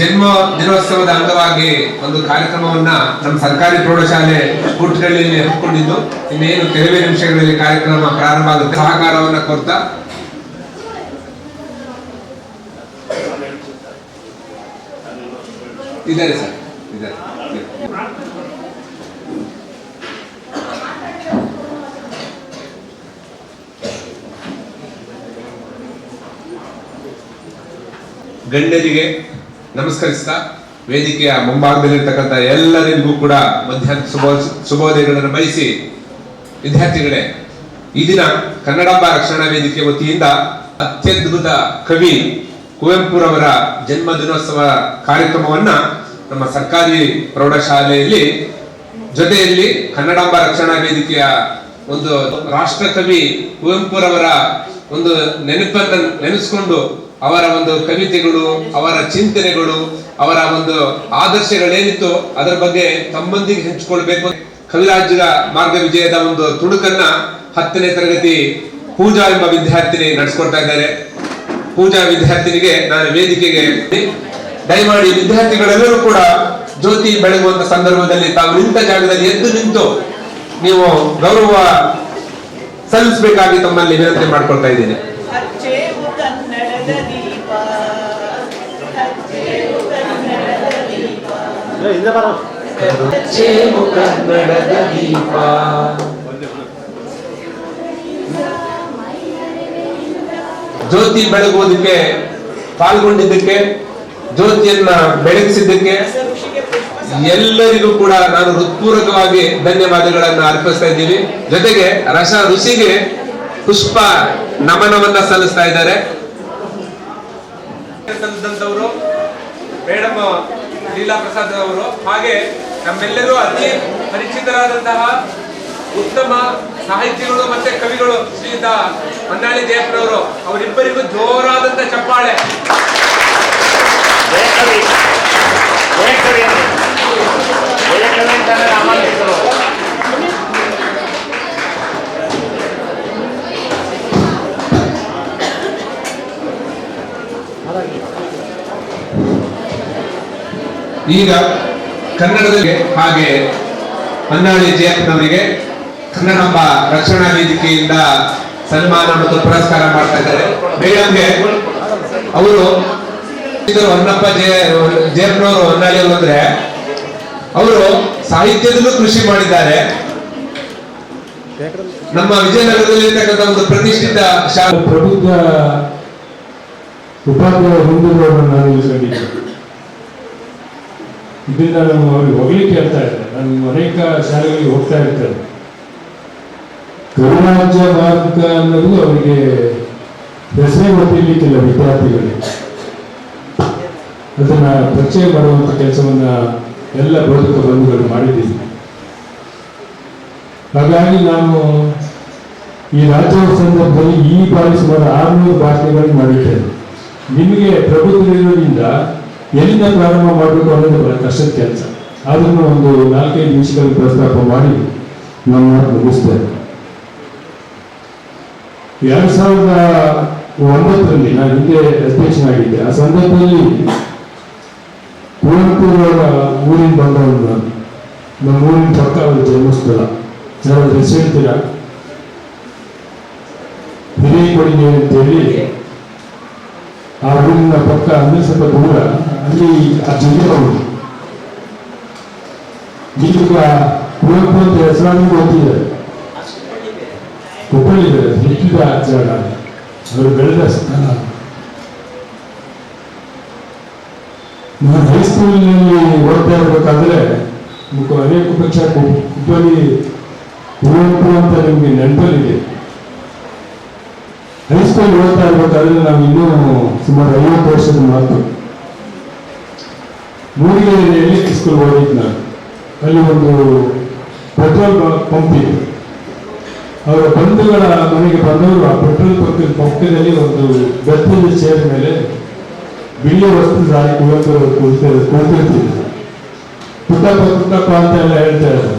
ಜನ್ಮ ದಿನೋತ್ಸವದ ಅಂಗವಾಗಿ ಒಂದು ಕಾರ್ಯಕ್ರಮವನ್ನ ನಮ್ಮ ಸರ್ಕಾರಿ ಪ್ರೌಢಶಾಲೆ ಸ್ಫೂರ್ತಿಗಳಲ್ಲಿ ಹಮ್ಮಿಕೊಂಡಿದ್ದು. ಇನ್ನೇನು ಕೆಲವೇ ನಿಮಿಷಗಳಲ್ಲಿ ಕಾರ್ಯಕ್ರಮ ಪ್ರಾರಂಭ ಆಗುತ್ತೆ. ಸಹಕಾರವನ್ನ ಕೊಡ್ತಾ. ಇದ್ದಾರೆ ಸರ್. ಇದ್ದಾರೆ. ಗಣ್ಯರಿಗೆ ನಮಸ್ಕರಿಸ್ತಾ, ವೇದಿಕೆಯ ಮುಂಭಾಗದಲ್ಲಿರ್ತಕ್ಕಂಥ ಎಲ್ಲರಿಗೂ ಕೂಡ ಮಧ್ಯಾಹ್ನ ಶುಭ, ಶುಭೋದಯಗಳನ್ನು ಬಯಸಿ ವಿದ್ಯಾರ್ಥಿಗಳೇ, ಈ ದಿನ ಕನ್ನಡಾಂಬ ರಕ್ಷಣಾ ವೇದಿಕೆ ವತಿಯಿಂದ ಅತ್ಯದ್ಭುತ ಕವಿ ಕುವೆಂಪುರವರ ಜನ್ಮ ದಿನೋತ್ಸವ ಕಾರ್ಯಕ್ರಮವನ್ನ ನಮ್ಮ ಸರ್ಕಾರಿ ಪ್ರೌಢಶಾಲೆಯಲ್ಲಿ, ಜೊತೆಯಲ್ಲಿ ಕನ್ನಡಾಂಬ ರಕ್ಷಣಾ ವೇದಿಕೆಯ ಒಂದು ರಾಷ್ಟ್ರಕವಿ ಕುವೆಂಪುರವರ ಒಂದು ನೆನಪನ್ನು ನೆನೆಸ್ಕೊಂಡು ಅವರ ಒಂದು ಕವಿತೆಗಳು, ಅವರ ಚಿಂತನೆಗಳು, ಅವರ ಒಂದು ಆದರ್ಶಗಳೇನಿತ್ತು ಅದರ ಬಗ್ಗೆ ತಮ್ಮೊಂದಿಗೆ ಹಂಚಿಕೊಳ್ಬೇಕು ಕವಿರಾಜ್ಯದ ಮಾರ್ಗ ವಿಜಯದ ಒಂದು ತುಣುಕನ್ನ ಹತ್ತನೇ ತರಗತಿ ಪೂಜಾ ಎಂಬ ವಿದ್ಯಾರ್ಥಿನಿ ನಡೆಸ್ಕೊಡ್ತಾ ಇದ್ದಾರೆ. ಪೂಜಾ ವಿದ್ಯಾರ್ಥಿನಿಗೆ ನಾನು ವೇದಿಕೆಗೆ ದಯಮಾಡಿ ವಿದ್ಯಾರ್ಥಿಗಳೆಲ್ಲರೂ ಕೂಡ ಜ್ಯೋತಿ ಬೆಳಗುವಂತ ಸಂದರ್ಭದಲ್ಲಿ ತಾವು ನಿಂತ ಜಾಗದಲ್ಲಿ ಎದ್ದು ನಿಂತು ನೀವು ಗೌರವ ಸಲ್ಲಿಸಬೇಕಾಗಿ ತಮ್ಮಲ್ಲಿ ವಿನಂತಿ ಮಾಡ್ಕೊಳ್ತಾ ಇದ್ದೀನಿ ಅಚ್ಚೇವು ಕನ್ನಡದ ದೀಪ ಅಚ್ಚೇವು ಕನ್ನಡದ ದೀಪ ಅಚ್ಚೇವು ಕನ್ನಡದ ದೀಪ ಜ್ಯೋತಿ ಬೆಳಗುವುದಕ್ಕೆ ಪಾಲ್ಗೊಂಡಿದ್ದಕ್ಕೆ ಜ್ಯೋತಿಯನ್ನ ಬೆಳಗಿಸಿದ್ದಕ್ಕೆ ಎಲ್ಲರಿಗೂ ಕೂಡ ನಾನು ಹೃತ್ಪೂರ್ವಕವಾಗಿ ಧನ್ಯವಾದಗಳನ್ನು ಅರ್ಪಿಸ್ತಾ ಇದ್ದೀನಿ ಜೊತೆಗೆ ರಸ ಋಷಿಗೆ ಪುಷ್ಪ ನಮನವನ್ನ ಸಲ್ಲಿಸ್ತಾ ಇದ್ದಾರೆ. ಮೇಡಮ್ ಲೀಲಾ ಪ್ರಸಾದ್ ಅವರು. ಹಾಗೆ ನಮ್ಮೆಲ್ಲರೂ ಅತಿ ಪರಿಚಿತರಾದಂತಹ ಉತ್ತಮ ಸಾಹಿತಿಗಳು ಮತ್ತೆ ಕವಿಗಳು ಶ್ರೀಯುತ ಹೊನ್ನಾಳಿ ಜಯಪ್ಪನವರು ಅವರಿಬ್ಬರಿಗೂ ಜೋರಾದಂತ ಚಪ್ಪಾಳೆ. ಜಯಕವಿ. ಜಯಕವಿ ಈಗ ಕನ್ನಡದಲ್ಲಿ ಹಾಗೆ ಹೊನ್ನಾಳಿ ಜಯಪ್ಪನವರಿಗೆ ಕನ್ನಡಾಂಬ ರಕ್ಷಣಾ ವೇದಿಕೆಯಿಂದ ಸನ್ಮಾನ ಮತ್ತು ಪುರಸ್ಕಾರ ಮಾಡ್ತಾ ಇದ್ದಾರೆ. ಮೇಡಮ್ಗೆ ಅವರು ಹೊನ್ನಪ್ಪ ಜಯ ಜಯಪ್ಪನವರು ಹೊನ್ನಾಳಿ ಅಂದ್ರೆ ಅವರು ಸಾಹಿತ್ಯದಲ್ಲೂ ಕೃಷಿ ಮಾಡಿದ್ದಾರೆ. ನಮ್ಮ ವಿಜಯನಗರದಲ್ಲಿ ಇರ್ತಕ್ಕಂಥ ಒಂದು ಪ್ರತಿಷ್ಠಿತ ಶಾಲೆ ಪ್ರಬುದ್ಧ ಉಪಾಧ್ಯಾಯ ಹೊಂದಿರುವವರನ್ನು ನಾನು ಇದರಿಂದ ನಾನು ಅವ್ರಿಗೆ ಹೋಗ್ಲಿಕ್ಕೆ ಹೇಳ್ತಾ ಇದ್ದೆ ನಾನು ಅನೇಕ ಶಾಲೆಗಳಿಗೆ ಹೋಗ್ತಾ ಇರ್ತೇನೆ. ಗಣರಾಜ್ಯ ಮಾರ್ಗ ಅನ್ನೋದು ಅವರಿಗೆ ಹೆಸರೇ ಗೊತ್ತಿರ್ಲಿಕ್ಕಿಲ್ಲ ವಿದ್ಯಾರ್ಥಿಗಳಿಗೆ. ಅದನ್ನ ಪರಿಚಯ ಮಾಡುವಂತ ಕೆಲಸವನ್ನ ಎಲ್ಲ ಬೋಧಕ ಬಂಧುಗಳು ಮಾಡಿದ್ದೀವಿ. ಹಾಗಾಗಿ ನಾನು ಈ ರಾಜ್ಯೋತ್ಸವ ಸಂದರ್ಭದಲ್ಲಿ ಈ ಬಾರಿ ಸುಮಾರು ಆರುನೂರು ಭಾಷೆಗಳನ್ನು ಮಾಡಿದ್ದೇನೆ. ನಿಮಗೆ ಪ್ರಬುದ್ಧರಿರೋದ್ರಿಂದ ಎಲ್ಲಿಂದ ಪ್ರಾರಂಭ ಮಾಡಬೇಕು ಅನ್ನೋದು ಬಹಳ ಕಷ್ಟದ ಕೆಲಸ. ಆದ್ರೂ ಒಂದು ನಾಲ್ಕೈದು ನಿಮಿಷಗಳಲ್ಲಿ ಪ್ರಸ್ತಾಪ ಮಾಡಿ ನಮ್ಮ ಮುಗಿಸ್ತೇವೆ ಎರಡ್ ಸಾವಿರದ ಒಂಬತ್ತರಲ್ಲಿ ನಾನು ಹಿಂದೆ ಅಧ್ಯಕ್ಷನಾಗಿದ್ದೆ ಆ ಸಂದರ್ಭದಲ್ಲಿ ಅವರ ಊರಿನ ಬಂದವನು ನಾನು. ನಮ್ಮ ಊರಿನ ಪಕ್ಕ ಒಂದು ಜನ್ಮಸ್ಥಳ. ಯಾರಾದ್ರೂ ಹೆಸರು ಹೇಳ್ತೀರಾ ಅಂತ ಅಂತೇಳಿ ಆ ಊರಿನ ಪಕ್ಕ ಅಂದ್ರೆ ಸ್ವಲ್ಪ ದೂರ ಅಲ್ಲಿ ಆ ಜಿಲ್ಲೆ ಅವರು ಈಗ ಕುವೆಂಪು ಅಂತ ಹೆಸರಾಗಿ ಗೊತ್ತಿದೆ ಹುಬ್ಬಳ್ಳಿದೆ ಹುಟ್ಟಿದ ಜಾಗ ಅವರು ಬೆಳೆದ ಸ್ಥಾನ ನಾನು ಹೈಸ್ಕೂಲಿನಲ್ಲಿ ಓದ್ತಾ ಇರಬೇಕಾದ್ರೆ ಅನೇಕ ಪಕ್ಷ ಹುಬ್ಬಳ್ಳಿ ಕುವೆಂಪು ಅಂತ ನಿಮಗೆ ನೆನಪಲ್ಲಿದೆ ಹೈಸ್ಕೂಲ್ ಓದ್ತಾ ಇರ್ಬೇಕಾದ್ರೆ ನಾವು ಇನ್ನೂ ಸುಮಾರು ಐವತ್ತು ವರ್ಷದ ಮಾತು. ಮೂಡಿಗೆರೆಯಲ್ಲಿ ಸ್ಕೂಲ್ ಹೋಗಿದ್ದ ನಾನು. ಅಲ್ಲಿ ಒಂದು ಪೆಟ್ರೋಲ್ ಪಂಪ್ ಇತ್ತು ಅವರ ಬಂಧುಗಳ ಮನೆಗೆ ಬಂದವರು ಆ ಪೆಟ್ರೋಲ್ ಪಂಪಿನ ಪಕ್ಕದಲ್ಲಿ ಒಂದು ಬೆತ್ತದ ಚೇರ್ ಮೇಲೆ ಬಿಳಿಯ ವಸ್ತು ಸಾರಿ ಕುವೆಂಪು ಅವರು ಕುಳಿತ, ಕುಳಿತಿರ್ತಿದ್ರು. ಪುಟ್ಟಪ್ಪ ಪುಟ್ಟಪ್ಪ ಅಂತ ಎಲ್ಲ ಹೇಳ್ತಾ ಇದ್ರು.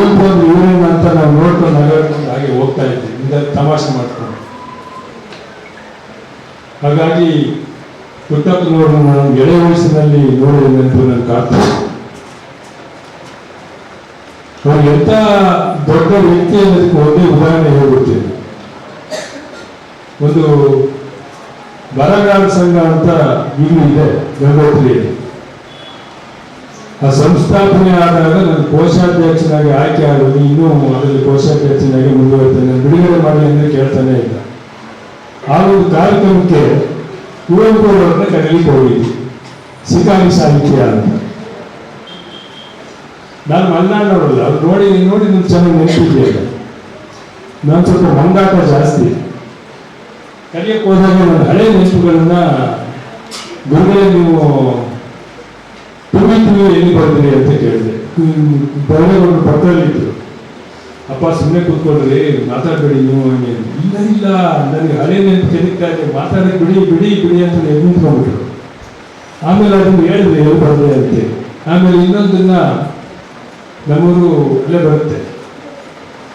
ಅಂದ್ರೆ ಇವರೇನು ಅಂತ ನಾವು ನೋಡ್ಕೊಂಡು ನಗಾಡ್ಕೊಂಡು ಹಾಗೆ ಹೋಗ್ತಾ ಇದ್ವಿ. ಇಂದ ತಮಾಷೆ ಮಾಡ್ಕೊಂಡು. ಹಾಗಾಗಿ ಪುಟ್ಟಪ್ಪನವರು ನಾನು ಎಳೆ ವಯಸ್ಸಿನಲ್ಲಿ ನೋಡಿದ ನೆನಪು ನನ್ನ ಕಾಡ್ತದೆ ಅವ್ರು ಎಂತ ದೊಡ್ಡ ವ್ಯಕ್ತಿ ಅನ್ನೋದಕ್ಕೆ ಒಂದೇ ಉದಾಹರಣೆ ಹೇಳ್ಬಿಡ್ತೀನಿ. ಒಂದು ಬರಗಾಲ ಸಂಘ ಅಂತ ಈಗಲೂ ಇದೆ, ಗಂಗೋತ್ರಿಯಲ್ಲಿ. ಆ ಸಂಸ್ಥಾಪನೆ ಆದಾಗ ನಾನು ಕೋಶಾಧ್ಯಕ್ಷನಾಗಿ ಆಯ್ಕೆ ಆಗೋದು ಇನ್ನೂ ಅದರಲ್ಲಿ ಕೋಶಾಧ್ಯಕ್ಷನಾಗಿ ಮುಂದುವರ್ತೇನೆ. ಬಿಡುಗಡೆ ಮಾಡಿ ಅಂದ್ರೆ ಕೇಳ್ತಾನೆ ಇಲ್ಲ. ಒಂದು ಕಾರ್ಯಕ್ರಮಕ್ಕೆ ಕುವೆಂಪು ಅವರನ್ನು ಕರೀಲಿಕ್ಕೆ ಹೋಗಿದ್ದೆ ಸಿಕಾರಿ ಸಾಹಿತ್ಯ ಅಂತ. ನಾನು ಮಲ್ನಾಡವರಲ್ಲ, ಅವ್ರು ನೋಡಿ ನೋಡಿ ನಿಮ್ಗೆ ಚೆನ್ನಾಗಿ ನೆನಪಿದೆಯಲ್ಲ ನಾನು ಸ್ವಲ್ಪ ಮಂಗಾಟ ಜಾಸ್ತಿ. ಕಲಿಯಕ್ಕೆ ಹೋದಾಗ ನನ್ನ ಹಳೆ ನೆನಪುಗಳನ್ನ ಗುರುಗಳೇ ನೀವು ತುಂಬಿ ತುಂಬಿ ಎಲ್ಲಿ ಬರ್ತೀರಿ ಅಂತ ಕೇಳಿದೆ. ಬರಲೇವರು ಪಕ್ಕದಲ್ಲಿದ್ದರು ಅಪ್ಪ ಸುಮ್ಮನೆ ಕೂತ್ಕೊಳ್ರಿ ಮಾತಾಡ್ಬೇಡಿ ನೀವು ಇಲ್ಲ ಇಲ್ಲ ನನಗೆ ಹಳೆ ನೆನಪು ತೆಗಿತಾ ಮಾತಾಡಕ್ಕೆ ಬಿಡಿ ಬಿಡಿ ಬಿಡಿ ಅಂತ ನಿಂತ್ಕೊಂಡ್ಬಿಟ್ರು. ಆಮೇಲೆ ಅದನ್ನು ಹೇಳಿದ್ರೆ ಬಂದೆ ಅಂತೆ. ಆಮೇಲೆ ಇನ್ನೊಂದನ್ನ ನಮ್ಮೂರು ಅಲ್ಲೇ ಬರುತ್ತೆ.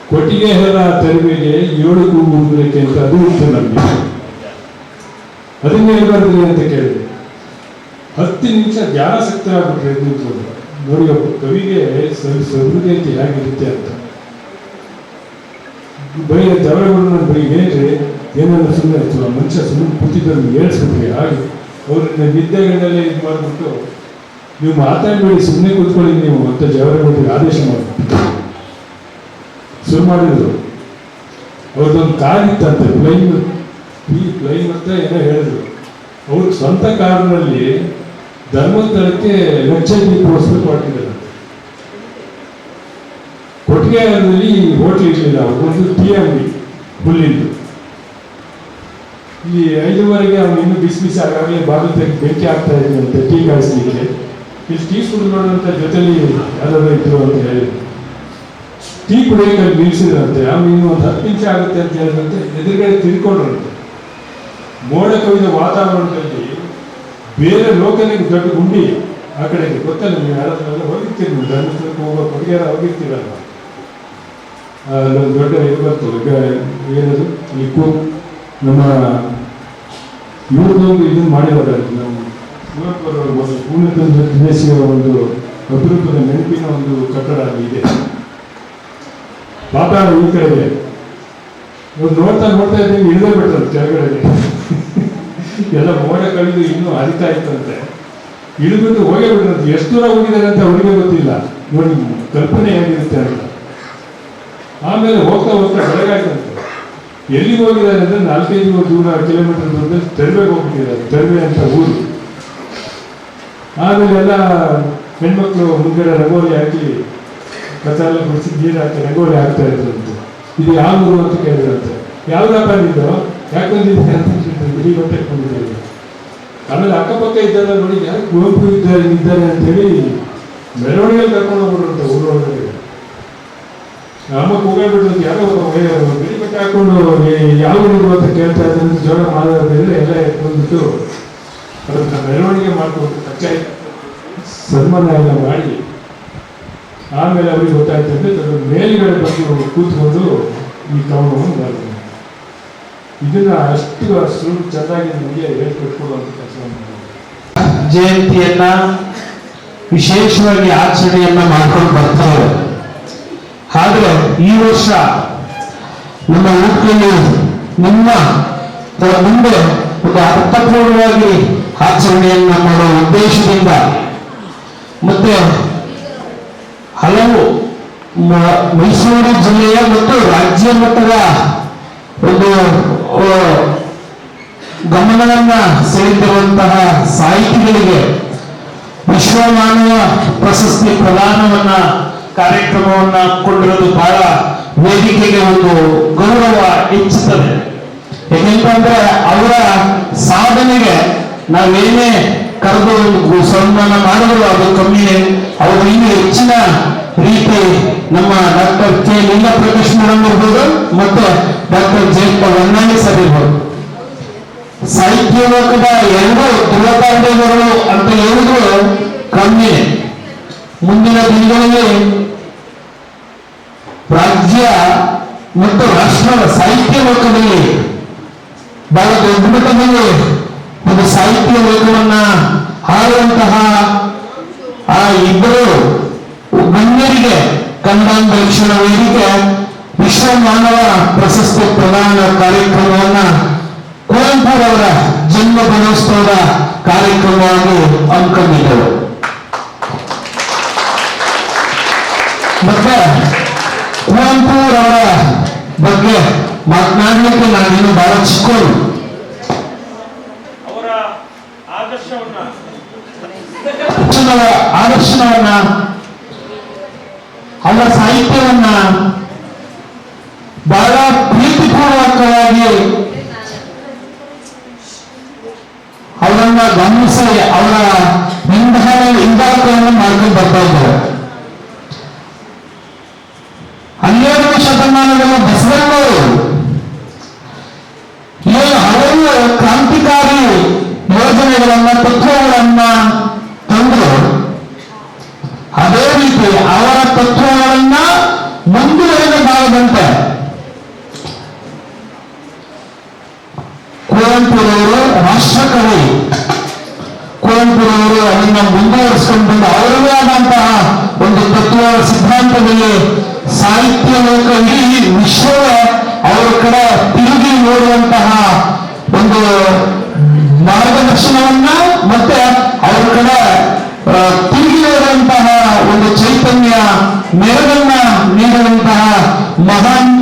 ಕೊಟ್ಟಿಗೆ ಹೊರ ತರಿವೆಗೆ ಏಳು ಕೂಗುವುದಕ್ಕೆ ಅಂತ ಅದು ಇತ್ತು ನಮಗೆ. ಅದನ್ನೇ ಹೇಳ್ಬಾರ್ದು ಅಂತ ಕೇಳಿದೆ. ಹತ್ತು ನಿಮಿಷ ಧ್ಯಾನಾಸಕ್ತ ಆಗ್ಬಿಟ್ರೆ ಎದ್ದು ನಿಂತ್ಕೊಂಡು. ನೋಡಿ, ಒಬ್ಬ ಕವಿಗೆ ಅಂತ ಹೇಗಿರುತ್ತೆ ಅಂತ. ಬರೀ ಜವರಗಳು ನಾನು ಬರೀ ಹೇಳಿದ್ರೆ ಏನನ್ನ ಸುಮ್ಮನೆ ಮನುಷ್ಯ ಸುಮ್ಮನೆ ಕೂತಿದ್ದನ್ನು ಹೇಳ್ಸ್ಬಿಟ್ರಿ ಹಾಗೆ ಅವ್ರನ್ನ ನಿದ್ದೆಗಳನ್ನೆಲ್ಲ ಇದು ಮಾಡಿಬಿಟ್ಟು ನೀವು ಮಾತಾಡಬೇಡಿ ಸುಮ್ಮನೆ ಕೂತ್ಕೊಳ್ಳಿ ನೀವು ಅಂತ ಜವರಗಳಿಗೆ ಆದೇಶ ಮಾಡಿಬಿಟ್ಟು ಶುರು ಮಾಡಿದ್ರು. ಅವ್ರದ್ದೊಂದು ಕಾರ್ ಇತ್ತಂತೆ ಪ್ಲೈನ್ ಈ ಪ್ಲೈನ್ ಅಂತ ಏನೋ ಹೇಳಿದ್ರು. ಅವ್ರ ಸ್ವಂತ ಕಾರಿನಲ್ಲಿ ಧರ್ಮಸ್ಥಳಕ್ಕೆ ಲಕ್ಷ ದೀಪೋತ್ಸವ ಹೊರಟಿದ್ದಾರೆ ಕೊಟ್ಟಿಗೆಯಲ್ಲಿ ಹೋಟ್ಲ್ ಇರಲಿಲ್ಲ ಒಂದು ಟೀ ಅಂಗಡಿ ಹುಲ್ಲಿಂದು ಇಲ್ಲಿ ಐದುವರೆಗೆ ಅವನು ಇನ್ನೂ ಬಿಸಿ ಬಿಸಿ ಆಗಾಗಲೇ ಬಾಗಿಲು ತೆಗೆದು ಬೆಂಕಿ ಆಗ್ತಾ ಇದ್ದಂತೆ ಟೀ ಕಾಯಿಸ್ಲಿಕ್ಕೆ. ಇಲ್ಲಿ ಟೀ ಕುಡಿದ್ಕೊಳ್ಳೋಂಥ ಜೊತೆಲಿ ಯಾರಾದ್ರೂ ಇದ್ರು ಅಂತ ಹೇಳಿದ್ರು ಟೀ ಕುಡಿಯೋಕೆ ಅಲ್ಲಿ ಅವನು ಆಮೇಲೆ ಇನ್ನು ಒಂದು ಹತ್ತು ನಿಮಿಷ ಆಗುತ್ತೆ ಅಂತ ಹೇಳಿದಂತೆ ಎದುರುಗಡೆ ತಿಳ್ಕೊಂಡ್ರಂತೆ ಮೋಡ ಕವಿದ ವಾತಾವರಣದಲ್ಲಿ ಬೇರೆ ಲೋಕನಿಗೆ ದೊಡ್ಡ ಗುಂಡಿ ಆ ಕಡೆಗೆ. ಗೊತ್ತಲ್ಲ ನೀವು ಯಾರಾದ್ರೂ ಹೋಗಿರ್ತೀರಿ ನೀವು. ಧರ್ಮಸ್ಥಳಕ್ಕೆ ಹೋಗೋ ಕೊಡುಗೆ ಹೋಗಿರ್ತೀರಲ್ವ? ಅಲ್ಲೊಂದು ದೊಡ್ಡ ಇದು ಬರ್ತದೆ. ಏನದು? ಈ ಕೂ ನಮ್ಮ ಇವ್ರದ್ದೊಂದು ಇದನ್ನು ಮಾಡಿದ್ದಾರೆ ನಾವು ಕುವೆಂಪುರವರು ಒಂದು ಪೂರ್ಣಚಂದ್ರ ದೇಶಿಯ ಒಂದು ಅಪರೂಪದ ನೆನಪಿನ ಒಂದು ಕಟ್ಟಡ ಅಲ್ಲಿ ಇದೆ. ಪಾತಾಳ ಈ ಕಡೆಗೆ ಇವ್ರು ನೋಡ್ತಾ ನೋಡ್ತಾ ಇದ್ದೀನಿ ಇಳಿದೇ ಬಿಟ್ಟರು ಕೆಳಗಡೆ. ಎಲ್ಲ ಮೋಡ ಕಳೆದು ಇನ್ನೂ ಅರಿತಾ ಇತ್ತಂತೆ. ಇಳಿದು ಹೋಗೇ ಬಿಟ್ಟರು ಎಷ್ಟು ದೂರ ಹೋಗಿದ್ದಾರೆ ಅಂತ ಅವರಿಗೆ ಗೊತ್ತಿಲ್ಲ. ನೋಡಿ, ಕಲ್ಪನೆ ಹೇಗಿರುತ್ತೆ ಅಂತ. ಆಮೇಲೆ ಹೋಗ್ತಾ ಹೋಗ್ತಾ ಬೆಳಗಾಯ್ತಂತೆ ಎಲ್ಲಿಗೆ ಹೋಗಿದ್ದಾರೆ ಅಂದರೆ ನಾಲ್ಕೈದು ದೂರ ಕಿಲೋಮೀಟರ್ ಬಂದು ತೆರವೆಗೆ ಹೋಗ್ಬಿಟ್ಟಿದ್ದಾರೆ, ತೆರವೆ ಅಂತ ಊರು. ಆಮೇಲೆ ಎಲ್ಲ ಹೆಣ್ಮಕ್ಳು ಮುಂದ್ಗಡೆ ರಂಗೋಲಿ ಹಾಕಿ ಕಸ ಎಲ್ಲ ನೀರು ಹಾಕಿ ರಂಗೋಲಿ ಹಾಕ್ತಾ ಇದ್ರಂತೆ ಇದು ಯಾವ ಊರು ಅಂತ ಕೇಳಿದ್ರಂತೆ ಯಾವ್ದಪ್ಪ ನಿಂದು ಯಾಕೆ ಬಂದಿದ್ದೆ ಅಂತ. ಇಡೀ ಬಟ್ಟೆ ಬಂದಿದ್ದಾರೆ ಆಮೇಲೆ ಅಕ್ಕಪಕ್ಕ ಇದ್ದಾರೆ ನೋಡಿ ಯಾರು ಕುವೆಂಪು ಇದ್ದಾರೆ ಇದ್ದಾರೆ ಅಂತೇಳಿ ಮೆರವಣಿಗೆ ಕರ್ಕೊಂಡು ಹೋಗ್ಬಿಟ್ರಂತೆ ನಮ್ಮ ಕೂಗಾಡ್ಬಿಟ್ಟು ಯಾರೋ ಬಿಳಿ ಬಟ್ಟೆ ಹಾಕೊಂಡು ಯಾವ ಅಂತ ಕೇಳ್ತಾ ಇದ್ದಂತ ಜೋರ ಮಾತಾಡಿದ್ರೆ ಎಲ್ಲ ಎತ್ಕೊಂಡ್ಬಿಟ್ಟು ಅದನ್ನ ಮೆರವಣಿಗೆ ಮಾಡ್ಕೊಂಡು ಕಚ್ಚಾ ಸನ್ಮಾನ ಎಲ್ಲ ಮಾಡಿ. ಆಮೇಲೆ ಅವ್ರಿಗೆ ಗೊತ್ತಾಯ್ತು ಅಂದ್ರೆ ಅದ್ರ ಮೇಲ್ಗಡೆ ಬಂದು ಕೂತ್ಕೊಂಡು ಈ ಕವನವನ್ನು ಬರ್ತದೆ ಇದನ್ನ ಅಷ್ಟು ಅಷ್ಟು ಚೆನ್ನಾಗಿ ನಮಗೆ ಹೇಳ್ಕೊಟ್ಕೊಳ್ಳುವಂಥ ಮಾಡಿದ್ರು ಜಯಂತಿಯನ್ನ ವಿಶೇಷವಾಗಿ ಆಚರಣೆಯನ್ನ ಮಾಡ್ಕೊಂಡು ಬರ್ತಾರೆ. ಆದ್ರೆ ಈ ವರ್ಷ ನಮ್ಮ ಊರಿನಲ್ಲಿ ನಿಮ್ಮ ಮುಂದೆ ಒಂದು ಅರ್ಥಪೂರ್ಣವಾಗಿ ಆಚರಣೆಯನ್ನು ಮಾಡುವ ಉದ್ದೇಶದಿಂದ ಮತ್ತೆ ಹಲವು ಮೈಸೂರು ಜಿಲ್ಲೆಯ ಮತ್ತು ರಾಜ್ಯ ಮಟ್ಟದ ಒಂದು ಗಮನವನ್ನ ಸೆಳೆದಿರುವಂತಹ ಸಾಹಿತಿಗಳಿಗೆ ವಿಶ್ವಮಾನವ ಪ್ರಶಸ್ತಿ ಪ್ರದಾನವನ್ನ ಕಾರ್ಯಕ್ರಮವನ್ನ ಕೊಂಡಿರೋದು ಬಹಳ ವೇದಿಕೆಗೆ ಒಂದು ಗೌರವ ಹೆಚ್ಚುತ್ತದೆ. ಯಾಕೆಂತಂದ್ರೆ ಅವರ ಸಾಧನೆಗೆ ನಾವೇನೇ ಕರೆದು ಒಂದು ಸನ್ಮಾನ ಮಾಡಿದ್ರು ಅದು ಕಮ್ಮಿ, ಅವರು ಇನ್ನೂ ಹೆಚ್ಚಿನ ರೀತಿ ನಮ್ಮ ಡಾಕ್ಟರ್ ಕೆ. ಲಿಂಗಪ್ರಕಾಶ್ ಮೇಡಮ್ ಇರ್ಬೋದು ಮತ್ತೆ ಡಾಕ್ಟರ್ ಜಯಂತ ಹೊನ್ನಾಳಿ ಸರ್ ಇರ್ಬೋದು. ಸಾಹಿತ್ಯ ಲೋಕದ ಎರಡು ಧ್ರುವತಾಂಡಗಳು ಅಂತ ಹೇಳಿದ್ರು ಕಮ್ಮಿ ಮುಂದಿನ ದಿನಗಳಲ್ಲಿ ಮತ್ತು ರಾಷ್ಟ್ರ ಸಾಹಿತ್ಯ ಲೋಕದಲ್ಲಿ ಬಹಳ ದೊಡ್ಡ ಮಟ್ಟದಲ್ಲಿ ಒಂದು ಸಾಹಿತ್ಯ ಲೋಕವನ್ನ ಹಾರುವಂತಹ ಆ ಇಬ್ಬರು ಗಣ್ಯರಿಗೆ ಕನ್ನಡ ಶಿಕ್ಷಣ ವೇದಿಕೆ ವಿಶ್ವ ಮಾನವ ಪ್ರಶಸ್ತಿ ಪ್ರದಾನ ಕಾರ್ಯಕ್ರಮವನ್ನ ಕುವೆಂಪುರವರ ಜನ್ಮ ದಿನೋತ್ಸವದ ಕಾರ್ಯಕ್ರಮವಾಗಿ ಹಮ್ಮಿಕೊಂಡಿದ್ದೆವು. ಮತ್ತೆ ಕುವೆಂಪುರವರ ಬಗ್ಗೆ ಮಾತನಾಡಲಿಕ್ಕೆ ನಾನೇನು ಬಹಳ ಚಿಕ್ಕವನು ಅವರ ಆದರ್ಶವನ್ನ ಅವರ ಸಾಹಿತ್ಯವನ್ನ ಬಹಳ ಪ್ರೀತಿಪೂರ್ವಕವಾಗಿ ಅವರನ್ನ ಗಮನಿಸಿ ಅವರ ಇಂಗಾಲವನ್ನು ಮಾಡ್ಕೊಂಡು ಬರ್ತಾ ಇದ್ದಾರೆ ಯೋಜನೆಗಳನ್ನ ತತ್ವಗಳನ್ನ ತಂದು ಅದೇ ರೀತಿ ಅವರ ತತ್ವಗಳನ್ನ ಮುಂದುವರೆಯಬಾರದಂತೆ ಕುವೆಂಪುರವರು ರಾಷ್ಟ್ರಕವಿ. ಕುವೆಂಪುರವರು ಅದನ್ನ ಮುಂದುವರಿಸಿಕೊಂಡು ಬಂದು ಅವರದೇ ಆದಂತಹ ಒಂದು ತತ್ವ ಸಿದ್ಧಾಂತದಲ್ಲಿ ಸಾಹಿತ್ಯ ಲೋಕ ಇಡೀ ವಿಶ್ವವೇ ಅವರ ಕಡೆ ತಿರುಗಿ ನೋಡುವಂತಹ ಮಾರ್ಗದರ್ಶನವನ್ನ ಮತ್ತೆ ಅವರ ಕಡೆ ತಿರುಗಿರುವಂತಹ ತಿರುಗಿ ಒಂದು ಚೈತನ್ಯ ನೆರವನ್ನ ನೀಡುವಂತಹ ಮಹಾನ್